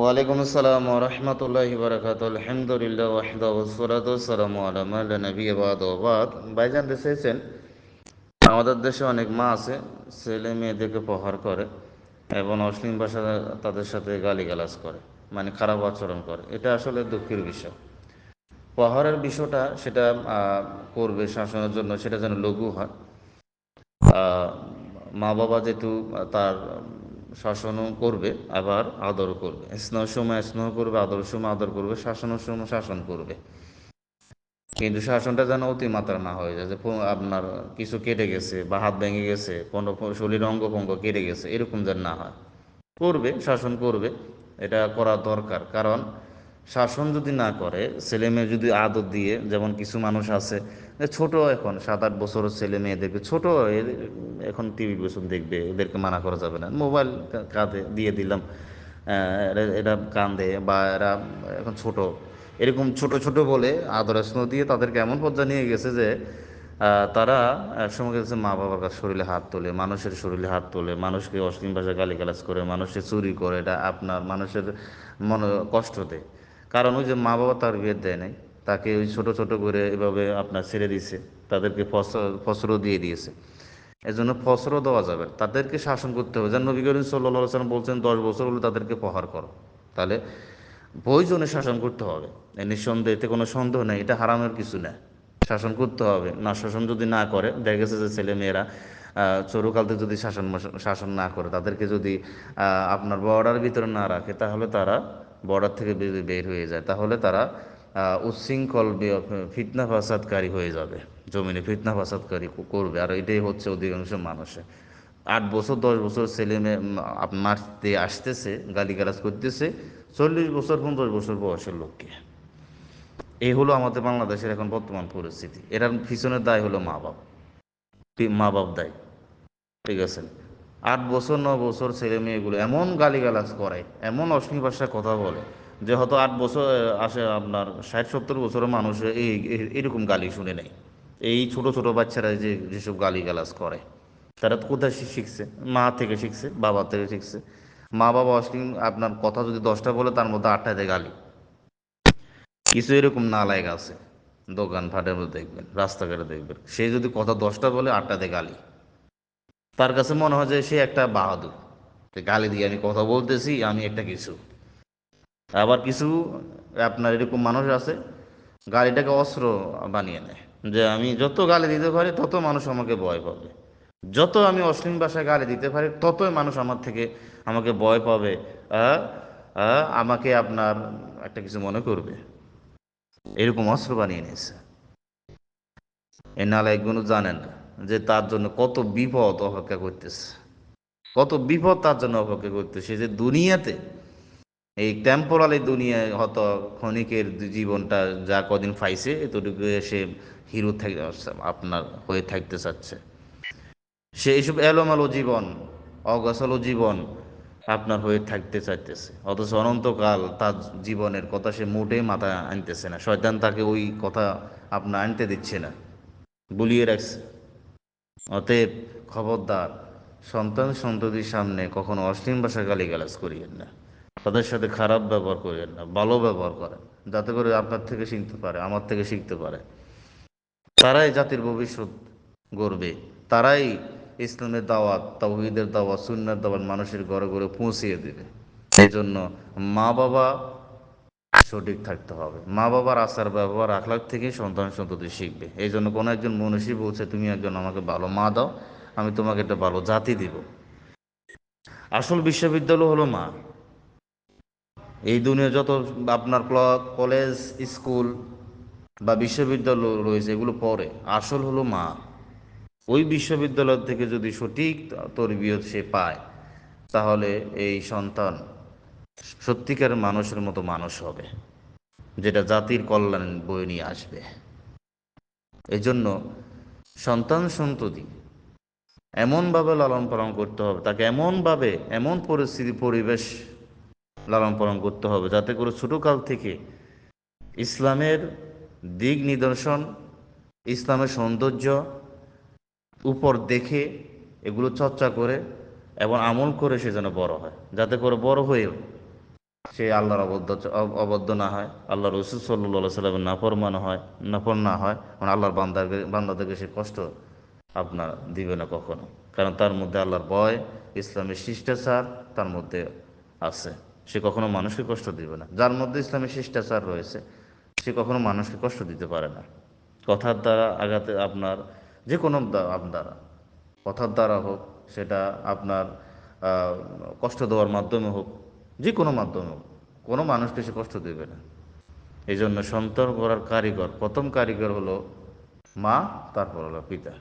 ওয়ালাইকুম আসসালাম রহমতুল্লাহ বরকাত আলহামদুলিল্লাহ ওয়াহদা ওসরাত সালাম আলামা নবী আবাদ ওবাদ ভাইজান এসেছেন আমাদের দেশে অনেক মা আছে, ছেলে মেয়েদেরকে প্রহার করে এবং অশ্লীল ভাষা তাদের সাথে গালিগালাজ করে মানে খারাপ আচরণ করে। এটা আসলে দুঃখের বিষয়। প্রহারের বিষয়টা সেটা করবে শাসনের জন্য, সেটা যেন লঘু হয়। মা বাবা যেহেতু তার শাসনও করবে, আবার আদর করবে। স্নেহ সময় স্নেহ করবে, আদর সময় আদর করবে শাসনের সময় শাসন করবে। কিন্তু শাসনটা যেন অতিমাত্রা না হয়ে যায়, যে আপনার কিছু কেটে গেছে বা হাত ভেঙে গেছে, কোনো শরীর অঙ্গ ভঙ্গ কেটে গেছে, এরকম যেন না হয়। করবে, শাসন করবে, এটা করা দরকার। কারণ শাসন যদি না করে, ছেলে মেয়ে যদি আদর দিয়ে, যেমন কিছু মানুষ আছে ছোট এখন সাত আট বছরের ছেলে মেয়ে দেখবে, ছোট এখন টিভি বেশন দেখবে, এদেরকে মানা করা যাবে না। মোবাইল কাঁধে দিয়ে দিলাম এরা- কান্দে বা এরা এখন ছোট। এরকম ছোট ছোট বলে আদর দিয়ে তাদেরকে এমন পর্যায়ে নিয়ে গেছে যে তারা একসময় গেছে মা বাবার কাছে শরীরে হাত তোলে, মানুষের শরীরে হাত তোলে, মানুষকে অশ্লীল ভাষায় গালিগালাজ করে, মানুষকে চুরি করে, এটা আপনার, মানুষের মন, কষ্ট দেয়। কারণ ওই যে মা বাবা তার বিয়ে দেয় নাই। তাকে ওই ছোট ছোট করে এভাবে আপনার ছেড়ে দিয়েছে। তাদেরকে ফসলও দিয়ে দিয়েছে। এজন্য ফসলও দেওয়া যাবে। তাদেরকে শাসন করতে হবে। যেন নবী করিম সাল্লাহ সাল্লাম বলছেন, দশ বছর হলে তাদেরকে প্রহার করো। তাহলে প্রয়োজনে শাসন করতে হবে। নিঃসন্দেহে এতে কোনো সন্দেহ নেই। এটা হারামের কিছু না। শাসন করতে হবে। না, শাসন যদি না করে, দেখা গেছে যে ছেলে মেয়েরা চরুকাল থেকে যদি শাসন শাসন না করে, তাদেরকে যদি আপনার বর্ডার ভিতরে না রাখে, তাহলে তারা বর্ডার থেকে বের হয়ে যায়, তাহলে তারা উচ্ছৃঙ্খল ফিতনা ফাসাদকারী হয়ে যাবে, জমিনে ফিতনা ফাসাদকারী করবে, আর এটাই হচ্ছে অধিকাংশ মানুষের। আট বছর, দশ বছর ছেলে মেয়ে মারতে আসতেছে, গালিগালাজ করতেছে, চল্লিশ বছর, পঞ্চাশ বছর বয়সের লোককে। এই হলো আমাদের বাংলাদেশের এখন বর্তমান পরিস্থিতি। এটার পিছনের দায় হলো মা বাপ মা বাপ দায়। ঠিক আছে? আট বছর ন বছর ছেলে মেয়েগুলো এমন গালিগালাজ করে, এমন অশ্লীল ভাষায় কথা বলে যে হয়তো আট বছর আসে আপনার ষাট, সত্তর বছরের মানুষ এই এরকম গালি শুনে নেই এই ছোট ছোট বাচ্চারা যে, যেসব গালিগালাজ করে, তারা কোথায় শিখছে? মা থেকে শিখছে, বাবা থেকে শিখছে। মা বাবা অশ্লীল, আপনার কথা যদি দশটা বলে তার মধ্যে আটটাতে গালি। কিছু এরকম নালায়ক আছে, দোকান, ফাটের মধ্যে দেখবেন, রাস্তাঘাটে দেখবেন। সে যদি কথা দশটা বলে আটটাতে গালি। তার কাছে মনে হয় যে সে একটা বাহাদুর। গালি দিয়ে আমি কথা বলতেছি, আমি একটা কিছু। আবার কিছু আপনার এরকম মানুষ আছে, গালিটাকে অস্ত্র বানিয়ে নেয়। যে আমি যত গালি দিতে পারি, তত মানুষ আমাকে ভয় পাবে। যত আমি অশ্লীল ভাষায় গালি দিতে পারি, ততই মানুষ আমার থেকে আমাকে ভয় পাবে। আমাকে আপনার একটা কিছু মনে করবে। এরকম অস্ত্র বানিয়ে নিয়েছে। এই নালায়কগুলো জানেন না। যে তার জন্য কত বিপদ অপেক্ষা করতেছে। কত বিপদ তার জন্য অপেক্ষা করতেছে। যে দুনিয়াতে, এই টেম্পোরালি দুনিয়ায় হয়তো ক্ষণিকের জীবনটা যা কদিন পাইছে, এতটুকু সে হিরো থাক- আপনার হয়ে থাকতে চাচ্ছে। সে এইসব এলোমেলো জীবন অগসলো জীবন আপনার হয়ে থাকতে চাইতেছে। অথচ অনন্তকাল তার জীবনের কথা সে মোটেই মাথায় আনতেছে না। শয়তান তাকে ওই কথা আপনার আনতে দিচ্ছে না। বুলিয়ে রাখছে। অতএব খবরদার, সন্তান সন্ততির সামনে কখনো অশ্লীল ভাষা গালিগালাজ করিয়েন না। তাদের সাথে খারাপ ব্যবহার করিয়েন না, ভালো ব্যবহার করেন, যাতে করে আপনার থেকে শিখতে পারে, আমার থেকে শিখতে পারে। তারাই জাতির ভবিষ্যৎ গড়বে, তারাই ইসলামের দাওয়াত, তাওহিদের দাওয়াত সুন্নার দাওয়াত মানুষের ঘরে ঘরে পৌঁছিয়ে দেবে। এই জন্য মা বাবা সঠিক থাকতে হবে। মা বাবার আচার ব্যবহার, আখলাখ থেকেই সন্তান সন্ততি শিখবে। এই জন্য কোনো একজন মনীষী বলছে, তুমি একজন আমাকে ভালো মা দাও, আমি তোমাকে একটা ভালো জাতি দিব। আসল বিশ্ববিদ্যালয় হলো মা। এই দুনিয়া যত আপনার ক্ল- কলেজ, স্কুল বা বিশ্ববিদ্যালয় রয়েছে, এগুলো পড়ে আসল হলো মা। ওই বিশ্ববিদ্যালয় থেকে যদি সঠিক তরবিয়ত সে পায়, তাহলে এই সন্তান সত্যিকার মানুষের মতো মানুষ হবে, যেটা জাতির কল্যাণ বয়ে নিয়ে আসবে। এই জন্য সন্তান সন্ততি এমনভাবে লালন পালন করতে হবে, তাকে এমনভাবে এমন পরিস্থিতি, পরিবেশ লালন পালন করতে হবে, যাতে করে ছোটোকাল থেকে ইসলামের দিক নিদর্শন, ইসলামের সৌন্দর্য উপর দেখে এগুলো চর্চা করে এবং আমল করে সে যেন বড় হয়, যাতে করে বড় হয়ে সে আল্লাহর অবদ্ধ অবদ্ধ না হয় আল্লাহ রসুল সাল্লা সাল্লামের নাফরমান হয়, নাফর না হয় মানে আল্লাহর বান্দাকে বান্দাদেরকে সে কষ্ট আপনার দিবে না কখনো। কারণ তার মধ্যে আল্লাহর ভয়, ইসলামের শিষ্টাচার তার মধ্যে আছে। সে কখনো মানুষকে কষ্ট দিবে না। যার মধ্যে ইসলামের শিষ্টাচার রয়েছে, সে কখনো মানুষকে কষ্ট দিতে পারে না। কথার দ্বারা আঘাতে আপনার যে কোনো দ্বারা, কথার দ্বারা হোক, সেটা আপনার কষ্ট দেওয়ার মাধ্যমে হোক যে কোনো মাধ্যমে কোনো মানুষকে সে কষ্ট দেবে না। এই জন্য সন্তান করার কারিগর, প্রথম কারিগর হলো মা, তারপর হলো পিতা।